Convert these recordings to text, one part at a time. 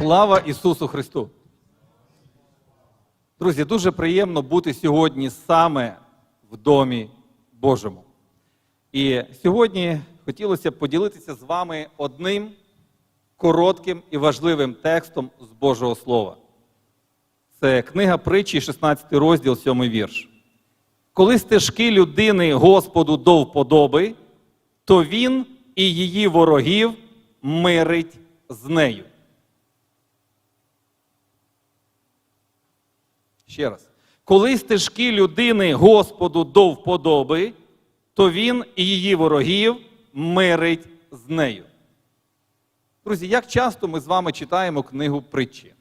Слава Ісусу Христу! Друзі, дуже приємно бути сьогодні саме в Домі Божому. І сьогодні хотілося б поділитися з вами одним коротким і важливим текстом з Божого Слова. Це книга притчі, 16 розділ, 7 вірш. Коли стежки людини Господу до вподоби, то він і її ворогів мирить з нею. Ще раз. Коли стежки людини Господу до вподоби, то він і її ворогів мирить з нею. Друзі, як часто ми з вами читаємо книгу притчі?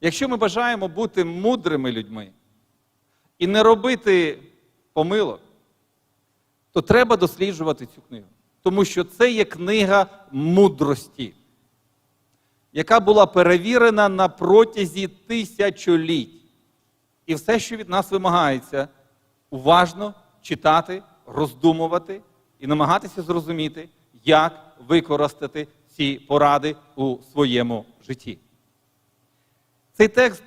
Якщо ми бажаємо бути мудрими людьми і не робити помилок, то треба досліджувати цю книгу. Тому що це є книга мудрості, яка була перевірена на протязі тисячоліть. І все, що від нас вимагається, уважно читати, роздумувати і намагатися зрозуміти, як використати ці поради у своєму житті. Цей текст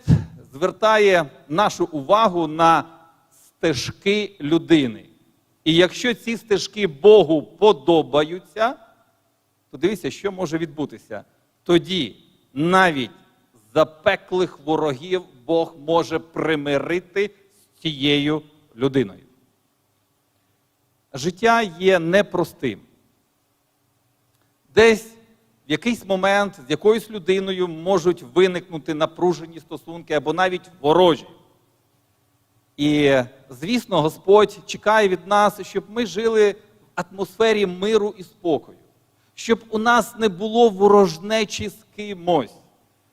звертає нашу увагу на стежки людини. І якщо ці стежки Богу подобаються, то дивіться, що може відбутися. Тоді навіть запеклих ворогів Бог може примирити з цією людиною. Життя є непростим. Десь в якийсь момент з якоюсь людиною можуть виникнути напружені стосунки або навіть ворожі. І, звісно, Господь чекає від нас, щоб ми жили в атмосфері миру і спокою, щоб у нас не було ворожнечі з кимось.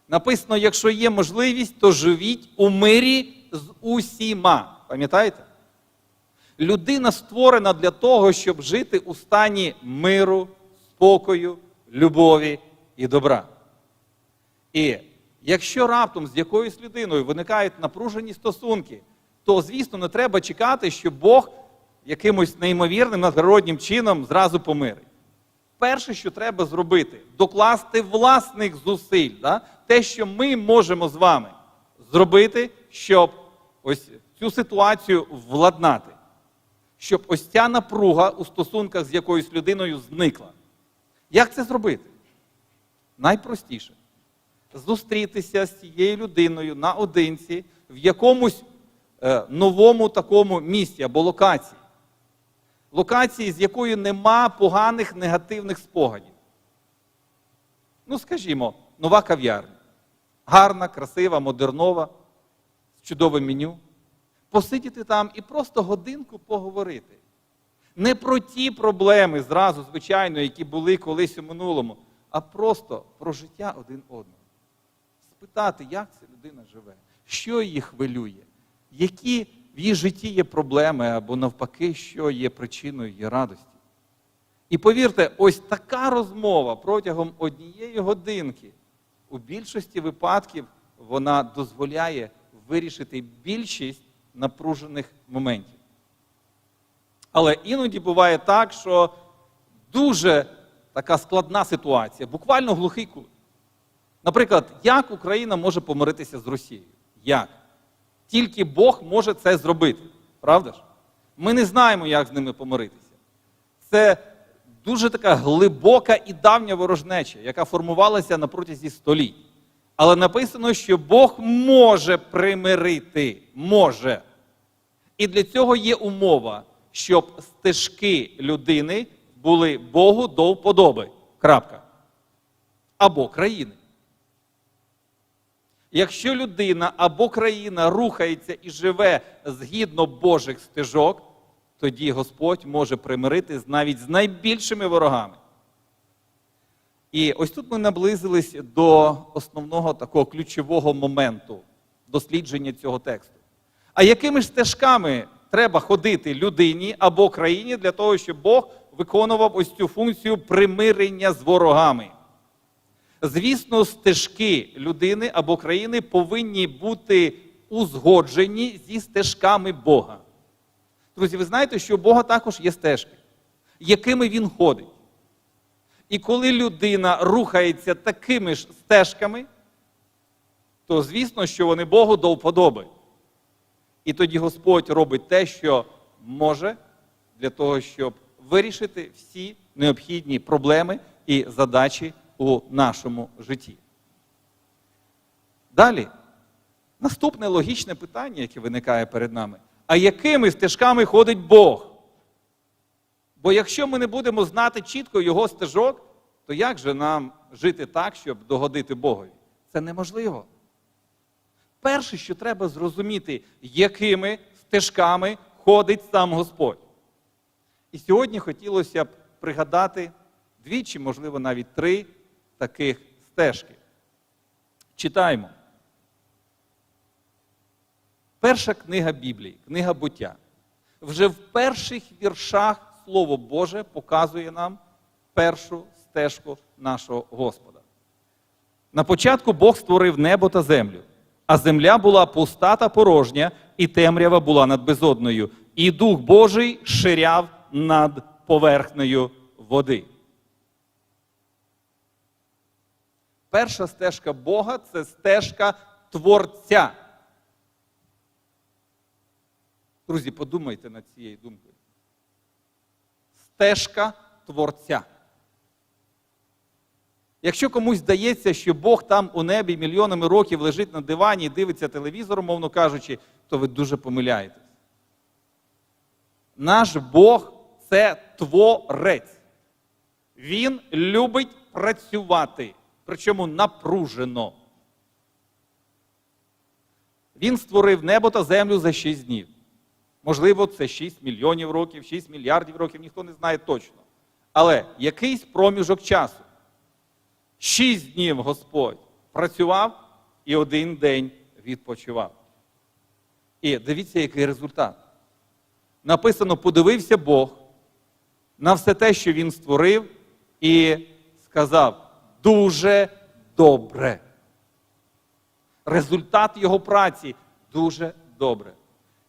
Написано, якщо є можливість, то живіть у мирі з усіма. Пам'ятаєте? Людина створена для того, щоб жити у стані миру, спокою, любові і добра. І якщо раптом з якоюсь людиною виникають напружені стосунки, то, звісно, не треба чекати, що Бог якимось неймовірним надприроднім чином зразу помирить. Перше, що треба зробити, докласти власних зусиль, да? те, що ми можемо з вами зробити, щоб ось цю ситуацію владнати, щоб ось ця напруга у стосунках з якоюсь людиною зникла. Як це зробити? Найпростіше зустрітися з цією людиною наодинці в якомусь е, новому такому місці або локації. Локації, з якою нема поганих негативних спогадів. Ну, скажімо, нова кав'ярня. Гарна, красива, модернова, з чудовим меню. Посидіти там і просто годинку поговорити. Не про ті проблеми зразу, звичайно, які були колись у минулому, а просто про життя один одного. Спитати, як ця людина живе, що її хвилює, які в її житті є проблеми або навпаки, що є причиною її радості. І повірте, ось така розмова протягом однієї годинки у більшості випадків вона дозволяє вирішити більшість напружених моментів. Але іноді буває так, що дуже така складна ситуація, буквально глухий кут. Наприклад, як Україна може помиритися з Росією? Як? Тільки Бог може це зробити. Правда ж? Ми не знаємо, як з ними помиритися. Це дуже така глибока і давня ворожнеча, яка формувалася на протязі століть. Але написано, що Бог може примирити. Може. І для цього є умова, щоб стежки людини були Богу до вподоби. Крапка. Або країни. Якщо людина або країна рухається і живе згідно Божих стежок, тоді Господь може примирити навіть з найбільшими ворогами. І ось тут ми наблизились до основного такого ключового моменту дослідження цього тексту. А якими ж стежками треба ходити людині або країні для того, щоб Бог виконував ось цю функцію примирення з ворогами? Звісно, стежки людини або країни повинні бути узгоджені зі стежками Бога. Друзі, ви знаєте, що у Бога також є стежки, якими він ходить. І коли людина рухається такими ж стежками, то звісно, що вони Богу до вподоби. І тоді Господь робить те, що може для того, щоб вирішити всі необхідні проблеми і задачі у нашому житті. Далі, наступне логічне питання, яке виникає перед нами: а якими стежками ходить Бог? Бо якщо ми не будемо знати чітко його стежок, то як же нам жити так, щоб догодити Богові? Це неможливо. Перше, що треба зрозуміти, якими стежками ходить сам Господь. І сьогодні хотілося б пригадати дві чи, можливо, навіть три таких стежки. Читаємо. Перша книга Біблії, книга буття. Вже в перших віршах Слово Боже показує нам першу стежку нашого Господа. На початку Бог створив небо та землю, а земля була пуста та порожня, і темрява була над безодною, і Дух Божий ширяв над поверхнею води. Перша стежка Бога це стежка Творця. Друзі, подумайте над цією думкою. Стежка Творця. Якщо комусь здається, що Бог там у небі мільйонами років лежить на дивані і дивиться телевізор, мовно кажучи, то ви дуже помиляєтесь. Наш Бог це творець. Він любить працювати, причому напружено. Він створив небо та землю за 6 днів. Можливо, це 6 мільйонів років, 6 мільярдів років, ніхто не знає точно. Але якийсь проміжок часу. Шість днів Господь працював і один день відпочивав. І дивіться, який результат. Написано: подивився Бог на все те, що він створив, і сказав: дуже добре. Результат його праці дуже добре.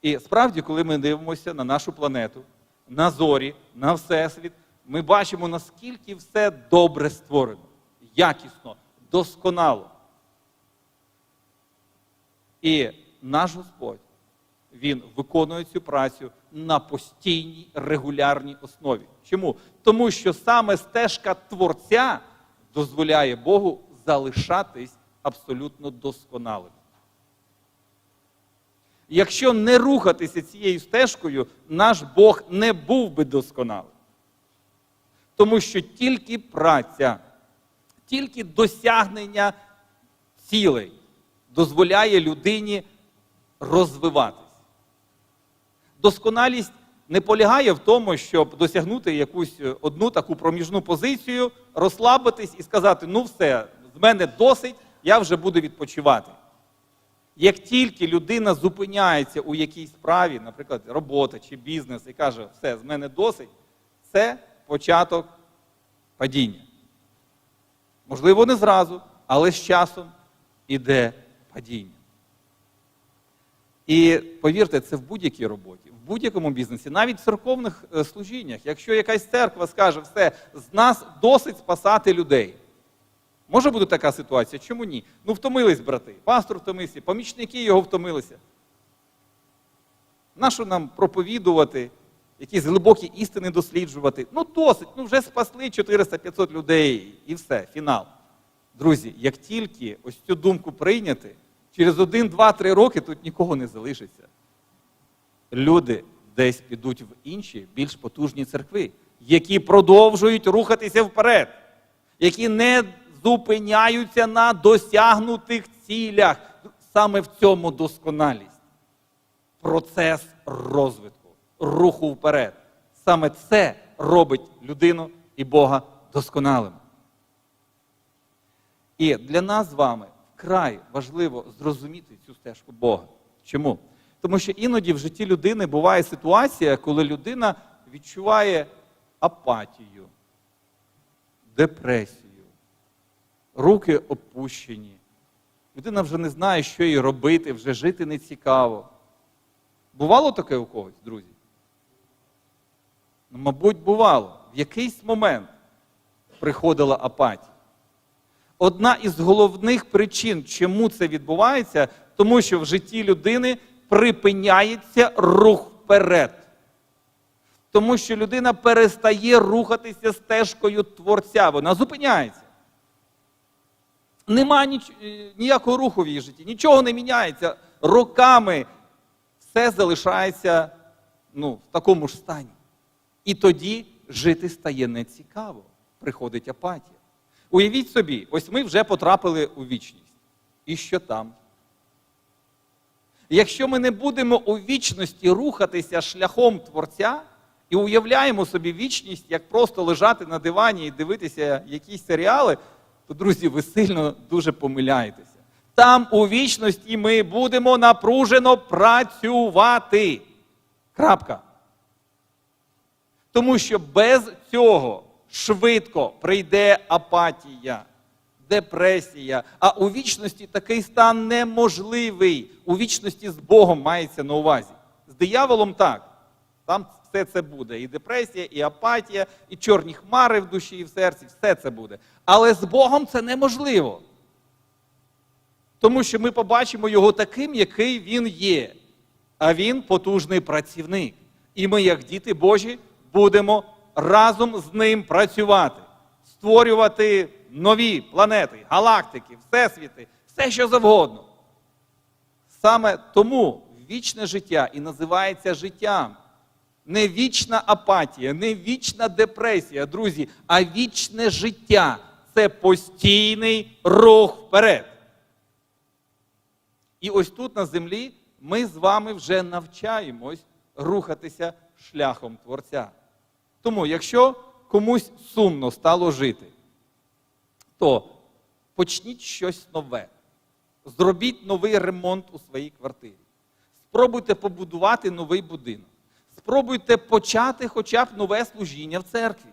І справді, коли ми дивимося на нашу планету, на зорі, на Всесвіт, ми бачимо, наскільки все добре створено, якісно, досконало. І наш Господь, Він виконує цю працю на постійній регулярній основі. Чому? Тому що саме стежка Творця дозволяє Богу залишатись абсолютно досконалим. Якщо не рухатися цією стежкою, наш Бог не був би досконалим. Тому що тільки праця, тільки досягнення цілей дозволяє людині розвиватись. Doсконалість не полягає в тому, щоб досягнути якусь одну таку проміжну позицію, розслабитись і сказати: ну все, з мене досить, я вже буду відпочивати. Як тільки людина зупиняється у якійсь справі, наприклад, робота чи бізнес, і каже, все, з мене досить, це початок падіння. Можливо, не зразу, але з часом іде падіння. І повірте, це в будь-якій роботі, в будь-якому бізнесі, навіть в церковних е, служіннях. Якщо якась церква скаже, все, з нас досить спасати людей. Може бути така ситуація? Чому ні? Ну, втомились брати. Пастор втомився, помічники його втомилися. Нащо нам проповідувати, якісь глибокі істини досліджувати? Ну, досить, ну вже спасли 400-500 людей і все, фінал. Друзі, як тільки ось цю думку прийняти, через 1, 2, 3 роки тут нікого не залишиться. Люди десь підуть в інші, більш потужні церкви, які продовжують рухатися вперед, які не зупиняються на досягнутих цілях. Саме в цьому досконалість. Процес розвитку, руху вперед. Саме це робить людину і Бога досконалим. І для нас з вами вкрай важливо зрозуміти цю стежку Бога. Чому? Тому що іноді в житті людини буває ситуація, коли людина відчуває апатію, депресію руки опущені. Людина вже не знає, що їй робити, вже жити не цікаво. Бувало таке у когось, друзі? Ну, Мабуть, бувало. В якийсь момент приходила апатія. Одна із головних причин, чому це відбувається, тому що в житті людини припиняється рух вперед. Тому що людина перестає рухатися стежкою Творця, вона зупиняється. Нема ніч... е, ніякого руху в її житті, нічого не міняється. Роками все залишається ну, в такому ж стані. І тоді жити стає нецікаво. Приходить апатія. Уявіть собі, ось ми вже потрапили у вічність. І що там? Якщо ми не будемо у вічності рухатися шляхом Творця і уявляємо собі вічність, як просто лежати на дивані і дивитися якісь серіали, то, друзі, ви сильно дуже помиляєтеся. Там у вічності ми будемо напружено працювати. Крапка. Тому що без цього швидко прийде апатія, депресія. А у вічності такий стан неможливий. У вічності з Богом мається на увазі. З дияволом так. Там все це буде. І депресія, і апатія, і чорні хмари в душі, і в серці, все це буде. Але з Богом це неможливо. Тому що ми побачимо його таким, який він є. А він потужний працівник. І ми, як діти Божі, будемо разом з ним працювати, створювати нові планети, галактики, всесвіти, все що завгодно. Саме тому вічне життя і називається життям. Не вічна апатія, не вічна депресія, друзі, а вічне життя це постійний рух вперед. І ось тут на землі ми з вами вже навчаємось рухатися шляхом Творця. Тому, якщо комусь сумно стало жити, то почніть щось нове. Зробіть новий ремонт у своїй квартирі. Спробуйте побудувати новий будинок. Спробуйте почати хоча б нове служіння в церкві.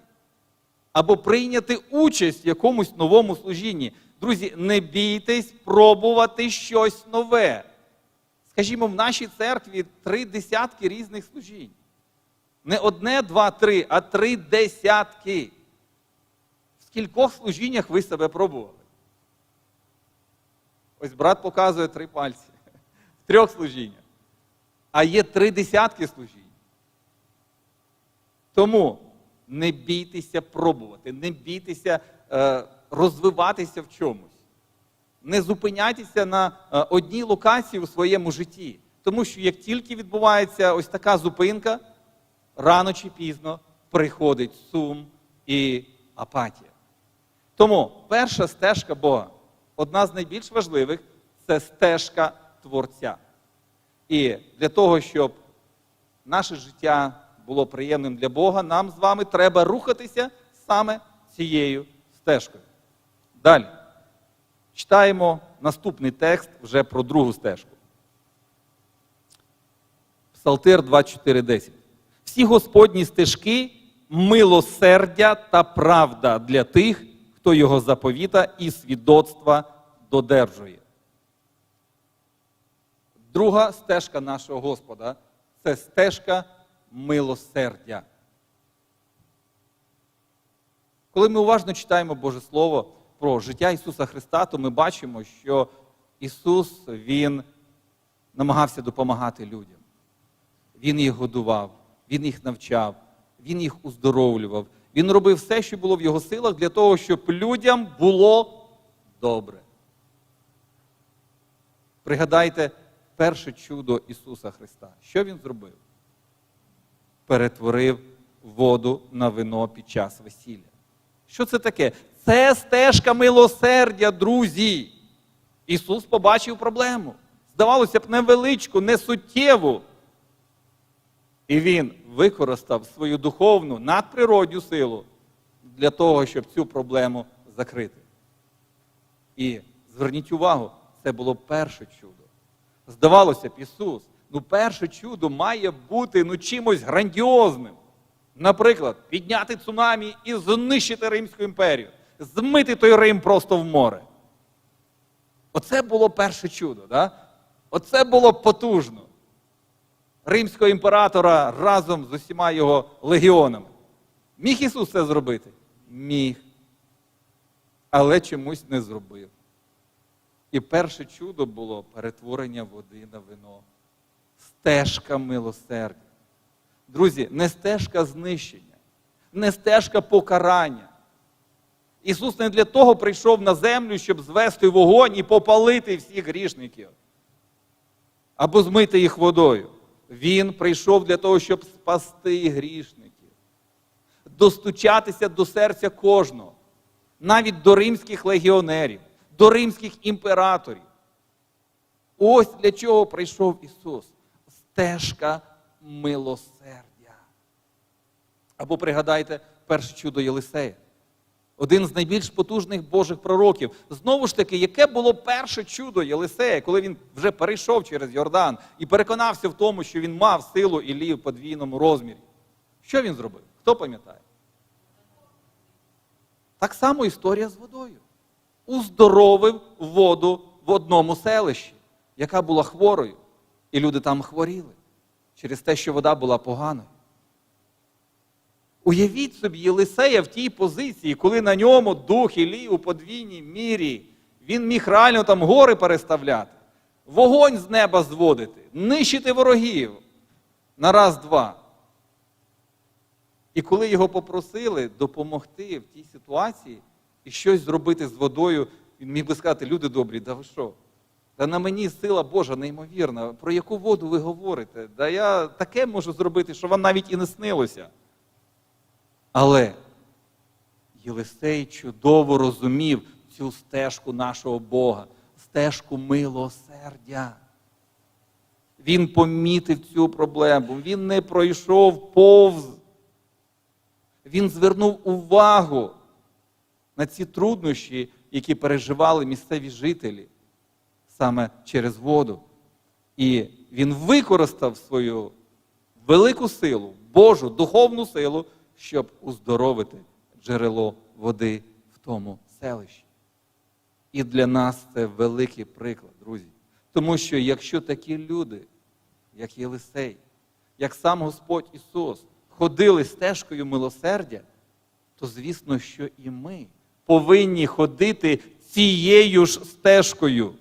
Або прийняти участь в якомусь новому служінні. Друзі, не бійтесь пробувати щось нове. Скажімо, в нашій церкві три десятки різних служінь. Не одне, два, три, а три десятки. В скількох служіннях ви себе пробували? Ось брат показує три пальці. В трьох служіннях. А є три десятки служінь. Тому не бійтеся пробувати, не бійтеся е, розвиватися в чомусь. Не зупиняйтеся на е, одній локації у своєму житті. Тому що як тільки відбувається ось така зупинка, рано чи пізно приходить сум і апатія. Тому перша стежка Бога, одна з найбільш важливих це стежка Творця. І для того, щоб наше життя було приємним для Бога, нам з вами треба рухатися саме цією стежкою. Далі. Читаємо наступний текст вже про другу стежку. Псалтир 24.10. Всі Господні стежки милосердя та правда для тих, хто його заповіта і свідоцтва додержує. Друга стежка нашого Господа це стежка милосердя. Коли ми уважно читаємо Боже Слово про життя Ісуса Христа, то ми бачимо, що Ісус Він намагався допомагати людям. Він їх годував, Він їх навчав, Він їх уздоровлював. Він робив все, що було в його силах, для того, щоб людям було добре. Пригадайте перше чудо Ісуса Христа. Що Він зробив? Перетворив воду на вино під час весілля. Що це таке? Це стежка милосердя, друзі. Ісус побачив проблему. Здавалося б, невеличку, не суттєву. І Він використав свою духовну надприродню силу для того, щоб цю проблему закрити. І зверніть увагу, це було перше чудо. Здавалося б, Ісус, ну перше чудо має бути ну, чимось грандіозним. Наприклад, підняти цунамі і знищити Римську імперію, змити той Рим просто в море. Оце було перше чудо. Да? Оце було потужно. Римського імператора разом з усіма його легіонами. Міг Ісус це зробити? Міг. але чомусь не зробив. І перше чудо було перетворення води на вино. Стежка милосердя. Друзі, не стежка знищення, не стежка покарання. Ісус не для того прийшов на землю, щоб звести вогонь і попалити всіх грішників або змити їх водою. Він прийшов для того, щоб спасти грішників, достучатися до серця кожного, навіть до римських легіонерів, до римських імператорів. Ось для чого прийшов Ісус. Стежка милосердя. Або пригадайте перше чудо Єлисея. Один з найбільш потужних Божих пророків. Знову ж таки, яке було перше чудо Єлисея, коли він вже перейшов через Йордан і переконався в тому, що він мав силу Іллі в подвійному розмірі. Що він зробив? Хто пам'ятає? Так само історія з водою. Уздоровив воду в одному селищі, яка була хворою, і люди там хворіли через те, що вода була поганою. Уявіть собі Єлисея в тій позиції, коли на ньому дух Іллі у подвійній мірі, він міг реально там гори переставляти, вогонь з неба зводити, нищити ворогів на раз-два. І коли його попросили допомогти в тій ситуації і щось зробити з водою, він міг би сказати, люди добрі, да ви що? Та на мені сила Божа неймовірна. Про яку воду ви говорите? Да я таке можу зробити, що вам навіть і не снилося. Але Єлисей чудово розумів цю стежку нашого Бога, стежку милосердя. Він помітив цю проблему, він не пройшов повз. Він звернув увагу на ці труднощі, які переживали місцеві жителі саме через воду. І він використав свою велику силу, Божу духовну силу, щоб уздоровити джерело води в тому селищі. І для нас це великий приклад, друзі. Тому що якщо такі люди, як Єлисей, як сам Господь Ісус, ходили стежкою милосердя, то звісно, що і ми повинні ходити цією ж стежкою.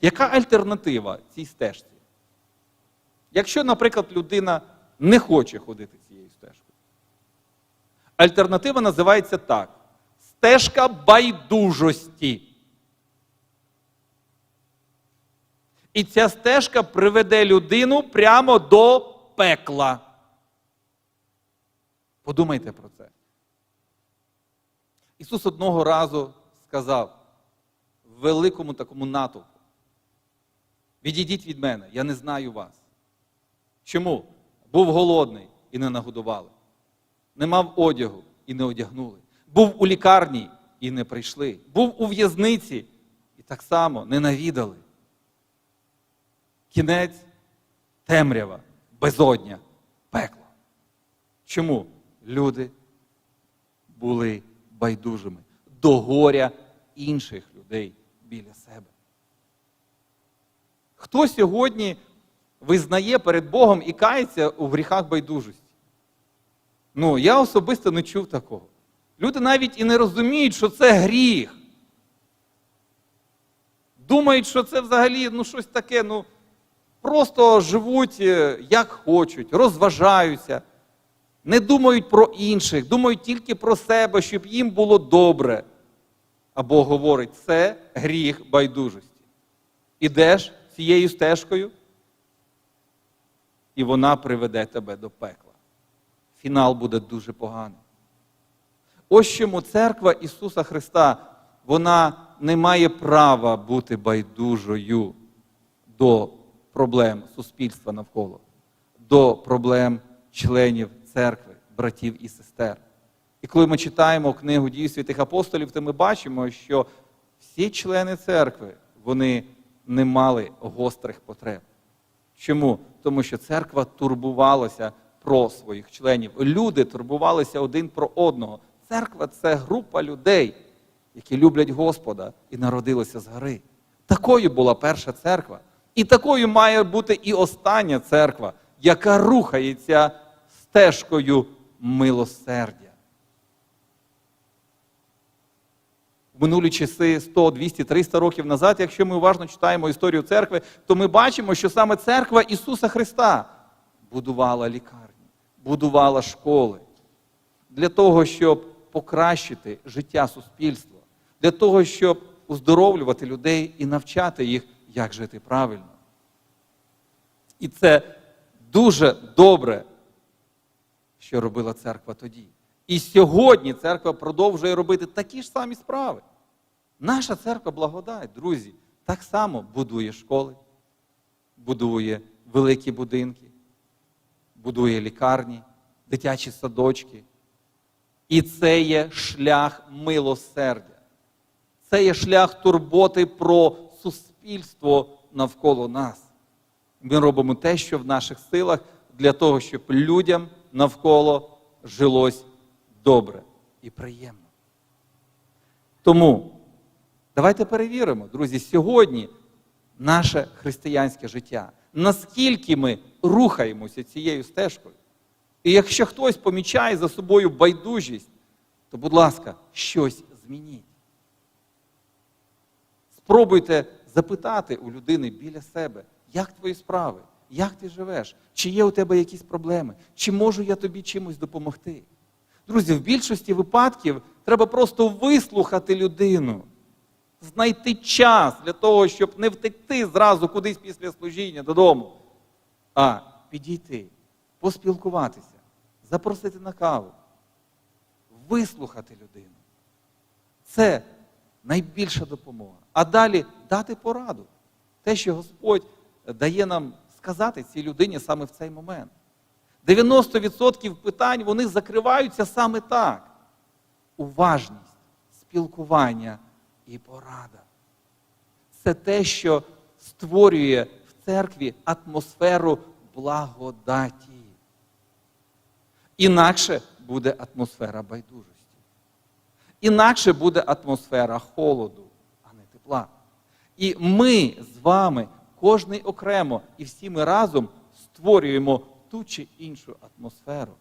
Яка альтернатива цій стежці? Якщо, наприклад, людина не хоче ходити цією стежкою. Альтернатива називається так: стежка байдужості. І ця стежка приведе людину прямо до пекла. Подумайте про це. Ісус одного разу сказав великому такому натовпу: Відійдіть від мене, я не знаю вас. Чому? Був голодний і не нагодували. Не мав одягу і не одягнули. Був у лікарні і не прийшли. Був у в'язниці і так само не навідали. Кінець темрява, безодня, пекло. Чому люди були байдужими до горя інших людей біля себе? Хто сьогодні визнає перед Богом і кається у гріхах байдужості? Ну, я особисто не чув такого. Люди навіть і не розуміють, що це гріх. Думають, що це взагалі ну, щось таке, ну, просто живуть е, як хочуть, розважаються, не думають про інших, думають тільки про себе, щоб їм було добре. А Бог говорить, це гріх байдужості. Ідеш цією стежкою, і вона приведе тебе до пекла. Фінал буде дуже поганий. Ось чому церква Ісуса Христа, вона не має права бути байдужою до проблем суспільства навколо, до проблем членів церкви, братів і сестер. І коли ми читаємо книгу дій святих апостолів, то ми бачимо, що всі члени церкви вони не мали гострих потреб. Чому? Тому що церква турбувалася про своїх членів. Люди турбувалися один про одного. Церква це група людей, які люблять Господа і народилися з гори. Такою була перша церква. І такою має бути і остання церква, яка рухається стежкою милосердя. В минулі часи 100, 200, 300 років назад, якщо ми уважно читаємо історію церкви, то ми бачимо, що саме церква Ісуса Христа будувала лікарні, будувала школи для того, щоб покращити життя суспільства, для того, щоб уздоровлювати людей і навчати їх, як жити правильно. І це дуже добре, що робила церква тоді. І сьогодні церква продовжує робити такі ж самі справи. Наша церква благодать, друзі, так само будує школи, будує великі будинки, будує лікарні, дитячі садочки. І це є шлях милосердя. Це є шлях турботи про суспільство навколо нас. Ми робимо те, що в наших силах, для того, щоб людям навколо жилось добре і приємно. Тому давайте перевіримо, друзі, сьогодні наше християнське життя. Наскільки ми рухаємося цією стежкою? І якщо хтось помічає за собою байдужість, то, будь ласка, щось змініть. Спробуйте запитати у людини біля себе, як твої справи, як ти живеш, чи є у тебе якісь проблеми, чи можу я тобі чимось допомогти. Друзі, в більшості випадків треба просто вислухати людину, знайти час для того, щоб не втекти зразу кудись після служіння додому, а підійти, поспілкуватися, запросити на каву, вислухати людину. Це найбільша допомога. А далі дати пораду. Те, що Господь дає нам сказати цій людині саме в цей момент. 90% питань вони закриваються саме так. Уважність, спілкування і порада. Це те, що створює в церкві атмосферу благодаті. Інакше буде атмосфера байдужості. Інакше буде атмосфера холоду, а не тепла. І ми з вами, кожний окремо, і всі ми разом створюємо ту чи іншу атмосферу.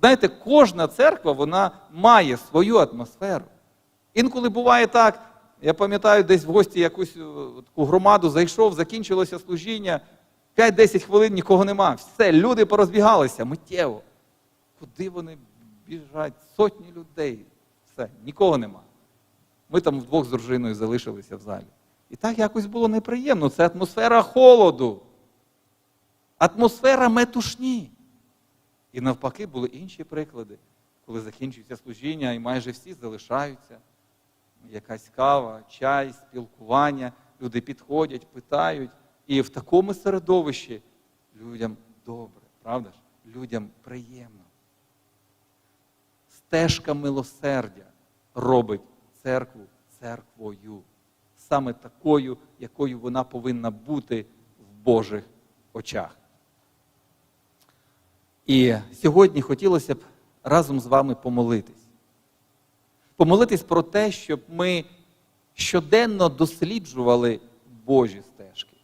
Знаєте, кожна церква вона має свою атмосферу. Інколи буває так, я пам'ятаю, десь в гості якусь е, таку громаду зайшов, закінчилося служіння, 5-10 хвилин нікого нема. Все, люди порозбігалися миттєво. Куди вони біжать? Сотні людей. Все, нікого нема. Ми там вдвох з дружиною залишилися в залі. І так якось було неприємно. Це атмосфера холоду, атмосфера метушні. І навпаки, були інші приклади, коли закінчується служіння, і майже всі залишаються. Якась кава, чай, спілкування, люди підходять, питають. І в такому середовищі людям добре, правда ж? Людям приємно. Стежка милосердя робить церкву церквою, саме такою, якою вона повинна бути в Божих очах. І сьогодні хотілося б разом з вами помолитись. Помолитись про те, щоб ми щоденно досліджували Божі стежки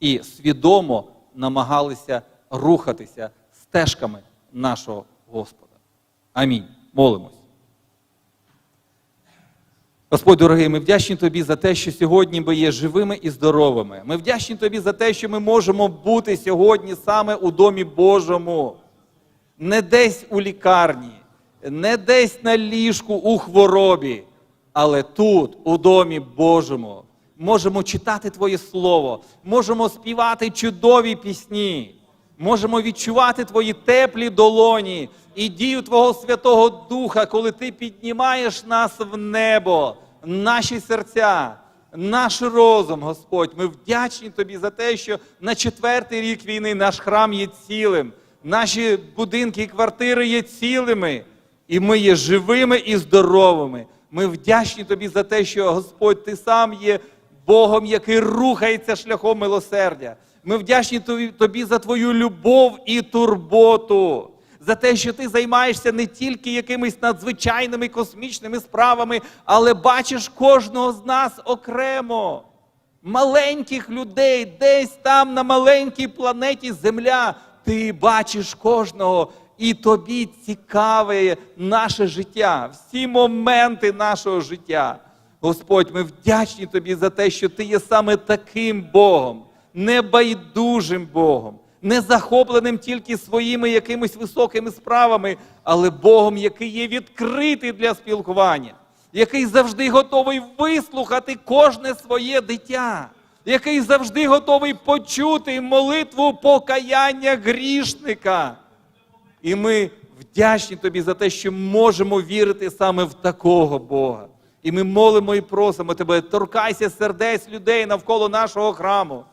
і свідомо намагалися рухатися стежками нашого Господа. Амінь. Молимось. Господь дорогий, ми вдячні Тобі за те, що сьогодні ми є живими і здоровими. Ми вдячні Тобі за те, що ми можемо бути сьогодні саме у Домі Божому, не десь у лікарні, не десь на ліжку у хворобі, але тут, у Домі Божому, можемо читати Твоє Слово, можемо співати чудові пісні, можемо відчувати Твої теплі долоні і дію Твого Святого Духа, коли Ти піднімаєш нас в небо, наші серця, наш розум, Господь. Ми вдячні Тобі за те, що на четвертий рік війни наш храм є цілим, наші будинки і квартири є цілими, і ми є живими і здоровими. Ми вдячні Тобі за те, що Господь, Ти сам є Богом, який рухається шляхом милосердя. Ми вдячні Тобі- за Твою любов і турботу, за те, що ти займаєшся не тільки якимись надзвичайними космічними справами, але бачиш кожного з нас окремо. Маленьких людей, десь там на маленькій планеті Земля. Ти бачиш кожного І тобі цікаве наше життя, всі моменти нашого життя. Господь, ми вдячні тобі за те, що ти є саме таким Богом, небайдужим Богом, не захопленим тільки своїми якимись високими справами, але Богом, який є відкритий для спілкування, який завжди готовий вислухати кожне своє дитя, який завжди готовий почути молитву покаяння грішника. І ми вдячні тобі за те, що можемо вірити саме в такого Бога. І ми молимо і просимо тебе, торкайся сердець людей навколо нашого храму,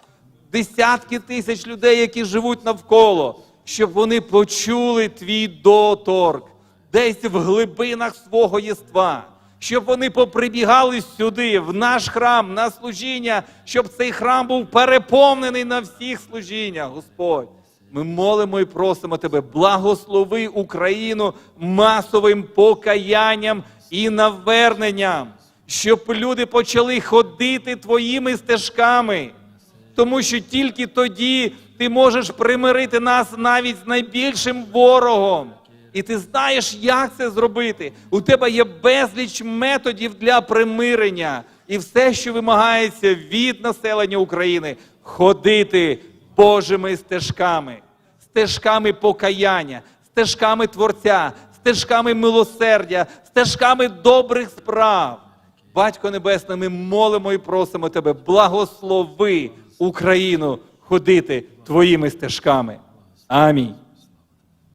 десятки тисяч людей, які живуть навколо, щоб вони почули твій доторк десь в глибинах свого єства, щоб вони поприбігали сюди, в наш храм, на служіння, щоб цей храм був переповнений на всіх служіннях, Господь. Ми молимо і просимо тебе, благослови Україну масовим покаянням і наверненням, щоб люди почали ходити твоїми стежками. Тому що тільки тоді ти можеш примирити нас навіть з найбільшим ворогом. І ти знаєш, як це зробити. У тебе є безліч методів для примирення. І все, що вимагається від населення України, ходити Божими стежками, стежками покаяння, стежками Творця, стежками милосердя, стежками добрих справ. Батько Небесний, ми молимо і просимо Тебе, благослови Україну ходити твоїми стежками. Амінь.